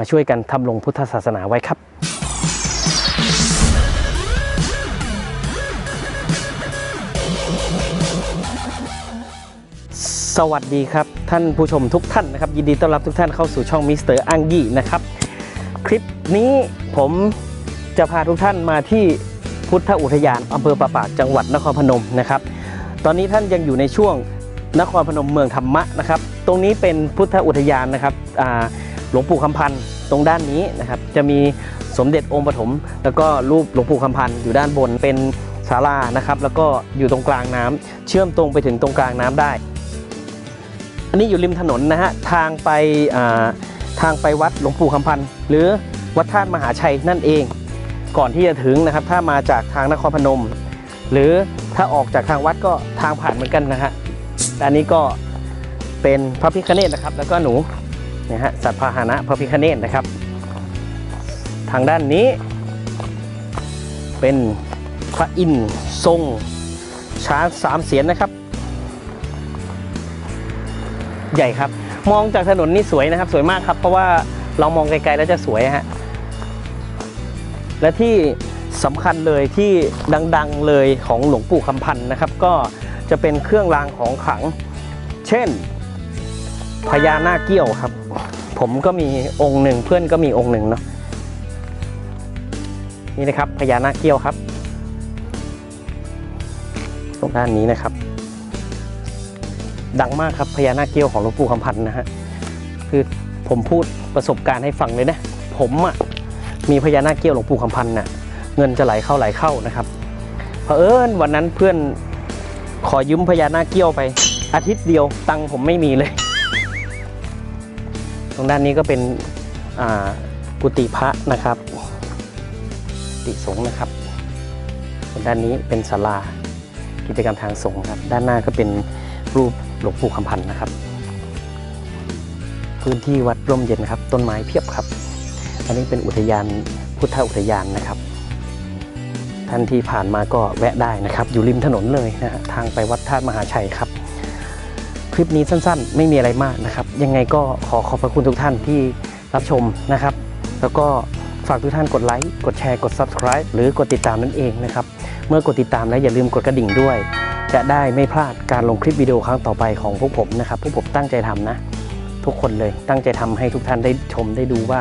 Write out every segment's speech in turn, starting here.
มาช่วยกันทำลงพุทธศาสนาไว้ครับสวัสดีครับ ท่านผู้ชมทุกท่านนะครับ ยินดีต้อนรับทุกท่านเข้าสู่ช่องมิสเตอร์อังยี่นะครับ คลิปนี้ผมจะพาทุกท่านมาที่พุทธอุทยานอำเภอปะปาจังหวัดนครพนมนะครับ ตอนนี้ท่านยังอยู่ในช่วงนครพนมเมืองธรรมะนะครับ ตรงนี้เป็นพุทธอุทยานนะครับอ่า หลวงปู่คำพันธ์ตรงด้านนี้นะครับจะมีสมเด็จองค์ปฐมแล้วก็รูปหลวงปู่คำพันธ์อยู่ด้านบนเป็นศาลานะครับ แล้วก็อยู่ตรงกลางน้ำเชื่อมตรงไปถึงตรงกลางน้ำได้ อันนี้อยู่ริมถนนนะฮะทางไปทางไปวัดหลวงปู่คำพันธ์หรือวัดธาตุมหาชัยนั่นเอง ก่อนที่จะถึงนะครับ ถ้ามาจากทางนครพนม หรือถ้าออกจากทางวัดก็ทางผ่านเหมือนกันนะฮะด้านนี้ก็เป็นพระพิคเนตนะครับ แล้วก็หนู นะฮะสัตว์พาหนะพระพิคเนตนะครับ ทางด้านนี้ เป็นพระอินทร์ทรงช้างสามเสียนนะครับ ใหญ่ครับ มองจากถนนนี่สวยนะครับ สวยมากครับ เพราะว่าเรามองไกลๆแล้วจะสวยฮะและที่สำคัญเลยที่ดังๆเลยของหลวงปู่คำพันธ์นะครับ ก็จะเป็นเครื่องรางของขลัง เช่น พญานาคเกี้ยวครับ ผมก็มีองค์หนึ่งเพื่อนก็มีองค์หนึ่งเนาะนี่นะครับพญานาคเกี้ยวครับ ตรงด้านนี้นะครับ ดังมากครับพญานาคเกี้ยวของหลวงปู่คำพันธ์นะฮะคือผมพูดประสบการณ์ให้ฟังเลยนะ ผมอะมีพญานาคเกี้ยวหลวงปู่คำพันธ์น่ะเงินจะไหลเข้าไหลเข้านะครับเผอิญวันนั้นเพื่อนขอยืมพญานาคเกี้ยวไป อาทิตย์เดียวตังค์ผมไม่มีเลย รงด้านนี้ก็เป็นกุฏิพระนะครับกุฏิสงนะครับส่วนด้านนี้เป็นศาลากิจกรรมทางสงฆ์ครับ ด้านหน้าก็เป็นรูปหลวงปู่คำพันธ์นะครับ พื้นที่วัดร่มเย็นครับ ต้นไม้เพียบครับ อันนี้เป็นอุทยานพุทธอุทยานนะครับ ท่านที่ผ่านมาก็แวะได้นะครับ อยู่ริมถนนเลยนะฮะทางไปวัดธาตุมหาชัยครับ คลิปนี้สั้นๆ ไม่มีอะไรมากนะครับ ยังไงก็ขอขอบพระคุณทุกท่านที่รับชมนะครับ แล้วก็ฝากทุกท่านกดไลค์ กดแชร์ กด subscribe หรือกดติดตามนั่นเองนะครับ เมื่อกดติดตามแล้วอย่าลืมกดกระดิ่งด้วย จะได้ไม่พลาดการลงคลิปวิดีโอครั้งต่อไปของพวกผมนะครับ พวกผมตั้งใจทำนะ ทุกคนเลยตั้งใจทำให้ทุกท่านได้ชมได้ดูว่า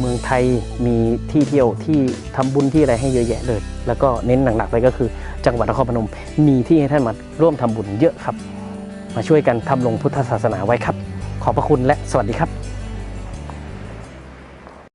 เมืองไทยมีที่เที่ยวที่ทำบุญที่อะไรให้เยอะแยะเลย แล้วก็เน้นหนักๆเลยก็คือ จังหวัดนครพนมมีที่ให้ท่านมาร่วมทำบุญเยอะครับ มาช่วยกันทำลงพุทธศาสนาไว้ครับ ขอบพระคุณและสวัสดีครับ